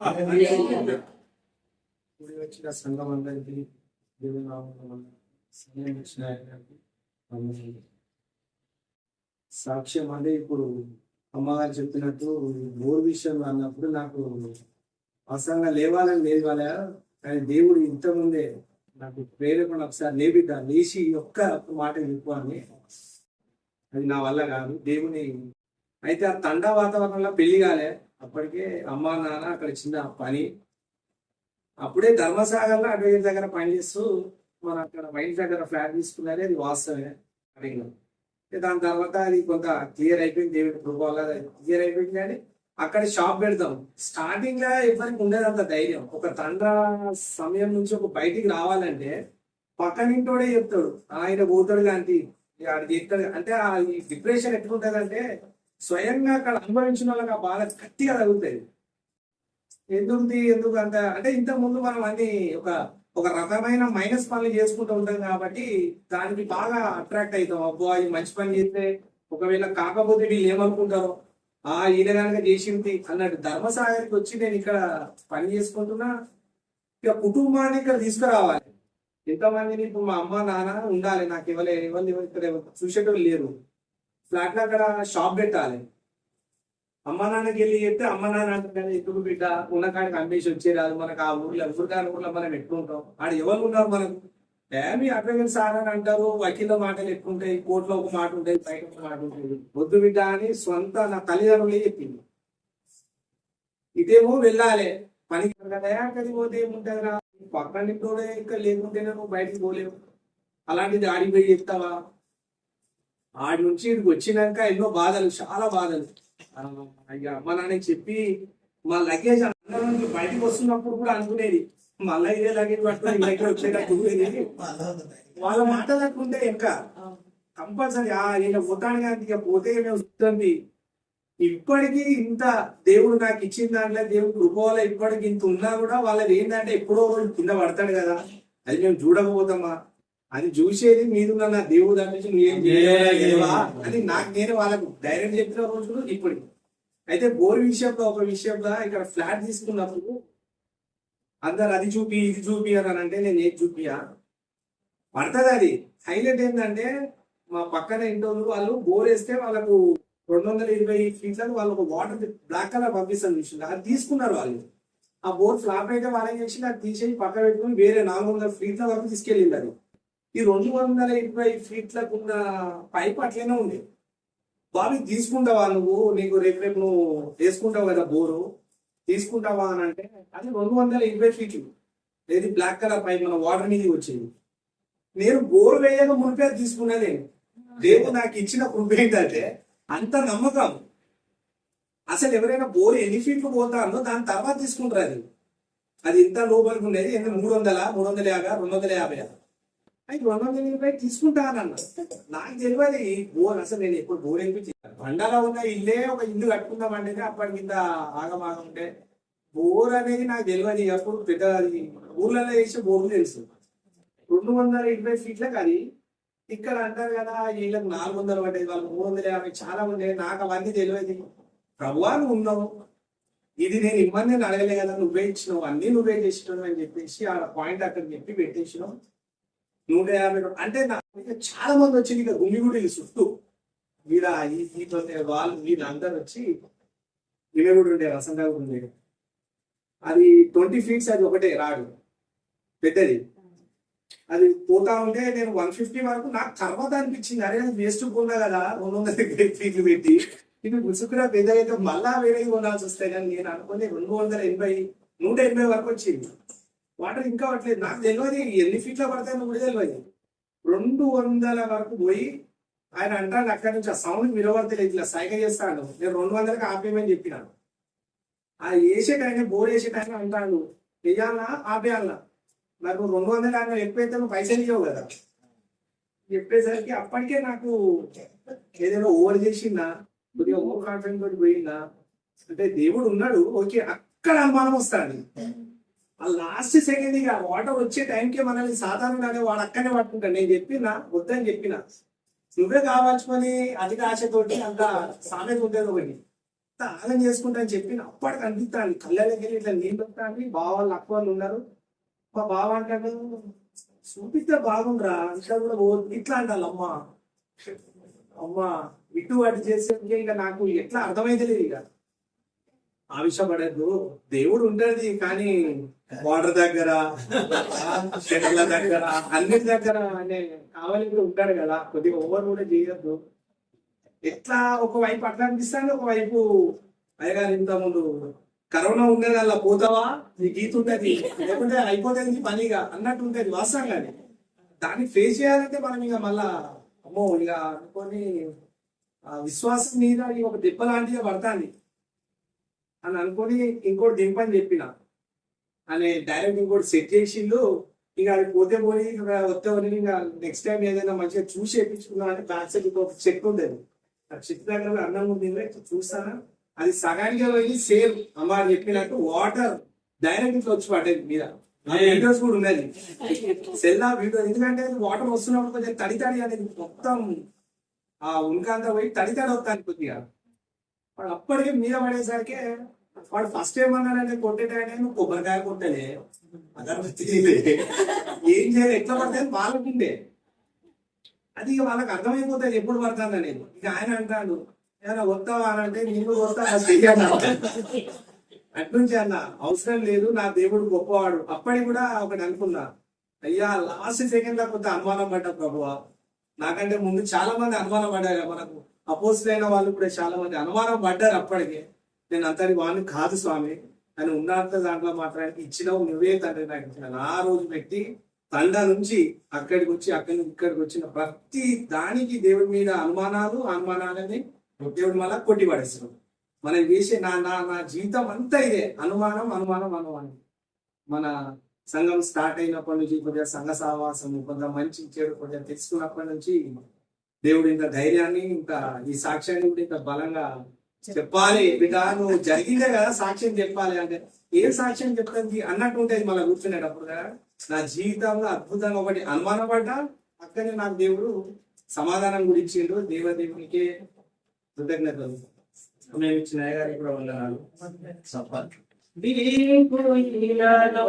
కూడి వచ్చిన సంఘం అందరికీ సమయం ఇచ్చిన సాక్ష్యం అంటే ఇప్పుడు అమ్మగారు చెప్పినట్టు బోర్ విషయంలో అన్నప్పుడు నాకు అసంగా లేవాలని లేదు వాళ్ళ కానీ దేవుడు ఇంతకుముందే నాకు ప్రేరేపణ ఒకసారి లేబిడ్డ లేచి ఒక్క మాట చెప్పాలని అది నా వల్ల కాదు దేవుని అయితే ఆ తండ వాతావరణంలో పెళ్ళి కాలే అప్పటికే అమ్మా నాన్న అక్కడ చిన్న పని. అప్పుడే ధర్మసాగర్లో అడ్వైజర్ దగ్గర పనిచేస్తూ మన అక్కడ వైన్ దగ్గర ఫ్లాట్ తీసుకున్నారే అది వాస్తవమే. అడిగినాం. దాని తర్వాత అది కొంత క్లియర్ అయిపోయింది దేవుడి కృప క్లియర్ అయిపోయింది కానీ అక్కడ షాప్ పెడతాం. స్టార్టింగ్లో ఎవరికి ఉండేది అంత ధైర్యం. ఒక తండ్ర సమయం నుంచి ఒక బయటికి రావాలంటే పక్కనింటోడే చెప్తాడు. ఆయన పోతాడు కానీ ఆడు చెప్తాడు అంటే ఆ డిప్రెషన్ ఎట్లుంటది అంటే స్వయంగా అక్కడ అనుభవించిన వాళ్ళకి ఆ బాధ గట్టిగా తగులుతుంది ఎందుకు ఎందుకు అంత? అంటే ఇంత ముందు మనం అన్ని ఒక ఒక రకమైన మైనస్ పనులు చేసుకుంటూ ఉంటాం కాబట్టి దానికి బాగా అట్రాక్ట్ అవుతాం. అబ్బో అది మంచి పని చేస్తే ఒకవేళ కాకపోతే వీళ్ళు ఏమనుకుంటారో? ఆ ఈయన కనుక చేసింది అన్నట్టు ధర్మసాగర్కి వచ్చి నేను ఇక్కడ పని చేసుకుంటున్నా. ఇక కుటుంబాన్ని ఇక్కడ తీసుకురావాలి. ఎంతమందిని ఇప్పుడు మా అమ్మ నాన్న ఉండాలి. నాకు ఇవ్వలే ఎవరు ఎవరు ఇక్కడ చూసేటోళ్ళు లేరు. ఫ్లాట్లో అక్కడ షాప్ పెట్టాలి. అమ్మ నాన్నకి వెళ్ళి చెప్తే అమ్మ నాన్న అంటారు ఎక్కువ బిడ్డ? ఉన్న కాడికి అమ్మేసి వచ్చేరాదు మనకు ఆ ఊర్లో ఊరికాని ఊర్లో మనం ఎట్లుంటాం? ఆడ ఎవరు ఉన్నారు మనకు? ఏమి అడ్వకేట్ సార్ అని అంటారు వకీల మాటలు ఎక్కుంటాయి కోర్టులో ఒక మాట ఉంటాయి బయట ఒక మాట ఉంటుంది వద్దు బిడ్డ అని సొంత నా తల్లిదండ్రులే చెప్పింది ఇదేమో వెళ్ళాలి. పనికి కదా అక్కడికి పోతే ఏముంటుంది రా పక్కన కూడా ఇక్కడ లేకుంటేనే నువ్వు బయటికి పోలేవు. అలాంటిది ఆడిపోయి చెప్తావా? ఆడి నుంచి ఇక్కడికి వచ్చినాక ఎన్నో బాధలు చాలా బాధలు. అయ్యా అమ్మ నాన్నకి చెప్పి మా లగేజ్ అందరం బయటకు వస్తున్నప్పుడు కూడా అనుకునేది మళ్ళీ ఇదే లగేజ్ పట్టుకొని ఇంటి దగ్గర వచ్చేటట్టు ఉండేది. వాళ్ళ ఇంకా కంపల్సరీ ఆ ఈయన పోతాను కానీ ఇక పోతే మేము వస్తుంది ఇప్పటికీ ఇంత దేవుడు నాకు ఇచ్చిన దాంట్లో దేవుడు కృపవల్ల ఇప్పటికి ఇంత ఉన్నా కూడా వాళ్ళది ఏంటంటే ఎప్పుడో రోజు కింద పడతాడు కదా. అది మేము చూడకపోతామా? అది చూసేది మీదున్న నా దేవుడు అనిపించి నువ్వేం చేయలేవా అని నాకు నేను వాళ్ళకు ధైర్యం చెప్పిన రోజులు ఇప్పుడు. అయితే బోర్ విషయంలో ఒక విషయంలో ఇక్కడ ఫ్లాట్ తీసుకున్నప్పుడు అందరు అది చూపి ఇది చూపి అని అంటే నేను ఏది చూపియా? పడుతుంది అది. హైలైట్ ఏంటంటే మా పక్కన ఇంటోళ్ళు వాళ్ళు బోర్ వేస్తే వాళ్ళకు రెండు వందల ఇరవై ఫీట్లకు వాళ్ళకు వాటర్ బ్లాక్ కలర్ పంపిస్తాను చూసింది అది తీసుకున్నారు వాళ్ళు. ఆ బోర్ ఫ్లాప్ అయితే వాళ్ళు ఏం చేసి అది తీసేసి పక్క పెట్టుకుని వేరే నాలుగు వందల ఫీట్ల వరకు తీసుకెళ్ళింది అది. ఈ రెండు వందల ఇరవై ఫీట్లకు ఉన్న పైప్ అట్లనే ఉంది. బావి తీసుకుంటావా నువ్వు? నీకు రేపు రేపు నువ్వు వేసుకుంటావు కదా బోరు? తీసుకుంటావా అని అంటే అది రెండు వందల ఇరవై ఫీట్లు. ఏది బ్లాక్ కలర్ పైప్ మన వాటర్ మీద వచ్చింది. నేను బోర్ వేయక మునిపే అది తీసుకున్నది. దేవుడు నాకు ఇచ్చిన కృప ఏంటంటే అంత నమ్మకం. అసలు ఎవరైనా బోర్ ఎన్ని ఫీట్లు పోతారో దాని తర్వాత తీసుకుంటారు అది. అది ఇంత లోపలికి ఉండేది మూడు వందల మూడు వందల యాభై రెండు వందల యాభై అయితే రెండు వందల యాభై తీసుకుంటానన్న నాకు తెలియదు ఈ బోర్ అసలు నేను ఎప్పుడు బోర్ అనిపించి బండలో ఉన్న ఇల్లే ఒక ఇల్లు కట్టుకుందాం అంటే అప్పటి కింద ఆగమాగం ఉంటే బోర్ అనేది నాకు తెలియదు. అప్పుడు పెద్ద అది ఊర్లలో వేసే బోర్లు తెలుసు. రెండు వందల ఇరవై ఫీట్లకు అది ఇక్కడ అంటారు కదా వీళ్ళకి నాలుగు వందలు పడ్డది వాళ్ళు మూడు వందల యాభై చాలా మంది నాకు అవన్నీ తెలియదు. ప్రభువాలు ఉన్నావు. ఇది నేను ఇమ్మని నేను అడగలే కదా నువ్వే ఇచ్చినావు అన్ని నువ్వే చేసినావు అని చెప్పేసి ఆ పాయింట్ అక్కడ చెప్పి పెట్టేసినావు నూట యాభై అంటే నా చాలా మంది వచ్చింది ఇక గుమిగుడి చుట్టూ వీడ ఈ దీంట్లో వాళ్ళు వీళ్ళందరూ వచ్చి గుమిగుడి ఉండే రసంగా ఉండే. అది ట్వంటీ ఫీట్స్ అది ఒకటే రాడు. పెద్దది. అది పోతా ఉంటే నేను వన్ ఫిఫ్టీ వరకు నాకు తర్వాత అనిపించింది. అరే వేస్ట్ కొన్నా కదా రెండు వందల ఫీట్లు పెట్టి. ఇది ముసుకురా పెద్ద అయితే మళ్ళా వేరే కొనాల్సి వస్తాయి కానీ నేను అనుకుని రెండు వందల ఎనభై నూట ఎనభై వరకు వచ్చింది. వాటర్ ఇంకా పట్టలేదు. నాకు తెలియదు ఎన్ని ఫీట్ల పడతాయని కూడా తెలియదు రెండు వందల వరకు పోయి ఆయన అంటాడు అక్కడి నుంచి ఆ సౌండ్ వినబడతలేదు ఇట్లా సైగ చేస్తాడు. నేను రెండు వందలకి ఆపేయమని చెప్పినాను ఆ వేసే టైం బోర్ వేసే టైం అంటాడు వేయాలనా ఆపేయాలనా నాకు రెండు వందల యాభై ఎక్కువైతే నువ్వు పైసలు ఇవ్వవు కదా. చెప్పేసరికి అప్పటికే నాకు ఏదైనా ఓవర్ చేసిందా? కొద్దిగా ఓవర్ కాన్ఫిడెంట్ తోటి పోయిందా? అంటే దేవుడు ఉన్నాడు. ఓకే అక్కడ అనుమానం వస్తాడు లాస్ట్ సెకండ్ ఇక వాటర్ వచ్చే టైంకే మనల్ని సాధారణంగానే వాడు అక్కనే పట్టుకుంటాడు. నేను చెప్పినా వద్దని చెప్పిన. నువ్వే కావాల్సుకొని అధిక ఆశతోటి అంత సామెత ఉండేది ఒకటి. ఆగం చేసుకుంటా అని చెప్పి అప్పటికి అనిపిస్తాను కళ్ళకి వెళ్ళి ఇట్లా నీళ్ళు వస్తాను బావ వాళ్ళు అక్క వాళ్ళు ఉన్నారు. మా బావ అంటాడు చూపిస్తే బాగుండ్రా అంతా కూడా ఇట్లా అంటారు అమ్మ. అమ్మ ఇటు అటు చేసే ఇంకా నాకు ఎట్లా అర్థమైతే లేదు ఇక. ఆవిషపడద్దు దేవుడు ఉండేది కానీ వాటర్ దగ్గర చెట్ల దగ్గర అన్నిటి దగ్గర అనే కావాలి ఉంటాడు కదా. కొద్దిగా ఓవర్ కూడా చేయొద్దు. ఎట్లా ఒకవైపు అట్లా అనిపిస్తాను ఒకవైపు అయ్యగారు ఇంత ముందు కరోనా ఉండేది అలా పోతావా? నీ గీత ఉంటది. లేకుంటే అయిపోతుంది పనిగా అన్నట్టు ఉంటుంది వాస్తవం కానీ దాన్ని ఫేస్ చేయాలంటే మనం ఇక మళ్ళా అమ్మో ఇక అనుకొని విశ్వాసం మీద ఒక దెబ్బ లాంటిగా పడతాది. అని అనుకొని ఇంకోటి దింపని చెప్పిన. అని డైరెక్ట్ ఇంకోటి సెట్ చేసిండు. ఇక అది పోతే పోయి వస్తే పోయి ఇంకా నెక్స్ట్ టైం ఏదైనా మంచిగా చూసి వేయించుకున్నా అంటే బ్యాక్ సైడ్ ఒక చెక్ ఉండేది. ఆ చెక్ దగ్గర అన్నం ఉంది చూస్తానా? అది సగానికి పోయి సేమ్ అమ్మ అని చెప్పినట్టు వాటర్ డైరెక్ట్ ఇట్లా వచ్చి పడ్డది మీద. వీడియోస్ కూడా ఉన్నది. సెల్లా వీడియో ఎందుకంటే వాటర్ వస్తున్నప్పుడు కొంచెం తడి తడి అనేది మొత్తం ఆ ఉన్కాంతా పోయి తడి తడి వస్తాను కొద్దిగా. వాడు అప్పటికే మీద పడేసరికి వాడు ఫస్ట్ ఏమన్నాడంటే కొట్టేటాడే నువ్వు కొబ్బరికాయ కొట్టలే. అగరబత్తి ఏం చేయాలి? ఎట్లా పడితే వాళ్ళకిండే అది ఇక వాళ్ళకి అర్థమైపోతుంది ఎప్పుడు పడుతుంది నేను. ఇక ఆయన అంటాడు ఏమైనా వస్తావా అని అంటే నేను వస్తా అట్నుంచి అన్న అవసరం లేదు నా దేవుడు గొప్పవాడు. అప్పటికి కూడా ఒకటి అనుకున్నా అయ్యా లాస్ట్ సెకండ్లో కొంత అనుమానం పడ్డా ప్రభువా నాకంటే ముందు చాలా మంది అనుమానం పడ్డారు మనకు. అపోజిట్ అయిన వాళ్ళు కూడా చాలా మంది అనుమానం పడ్డారు అప్పటికే. నేను అంతటి వాడిని కాదు స్వామి. అని ఉన్నంత దాంట్లో మాత్రానికి ఇచ్చినావు నువ్వే తండ్రి నాకు ఆ రోజు పెట్టి తండ నుంచి అక్కడికి వచ్చి అక్కడి నుంచి ఇక్కడికి వచ్చిన ప్రతి దానికి దేవుడి మీద అనుమానాలు అనుమానాలని దేవుడు మళ్ళా కొట్టి పడేస్తున్నాడు మనం వేసే నా నా నా జీవితం అంతా ఇదే. అనుమానం అనుమానం అనుమానం. మన సంఘం స్టార్ట్ అయినప్పటి నుంచి కొద్దిగా సంఘ సహవాసం కొంత మంచి చెడు కొద్దిగా తెలుసుకున్నప్పటి నుంచి దేవుడు ఇంత ధైర్యాన్ని ఇంకా ఈ సాక్ష్యాన్ని కూడా ఇంత బలంగా చెప్పాలి. బిడ్డ నువ్వు జరిగిందే కదా సాక్ష్యం చెప్పాలి అంటే. ఏం సాక్ష్యం చెప్తుంది? అన్నట్టు ఉంటుంది మళ్ళీ కూర్చునేటప్పుడు కదా. నా జీవితంలో అద్భుతంగా ఒకటి అనుమానపడ్డా అక్కడే నాకు దేవుడు సమాధానం గురించిండు ఇచ్చిండు. దేవదేవునికే కృతజ్ఞతలు. మేము ఇచ్చిన గారి కూడా వందనాలు. నీకు ఇలాలో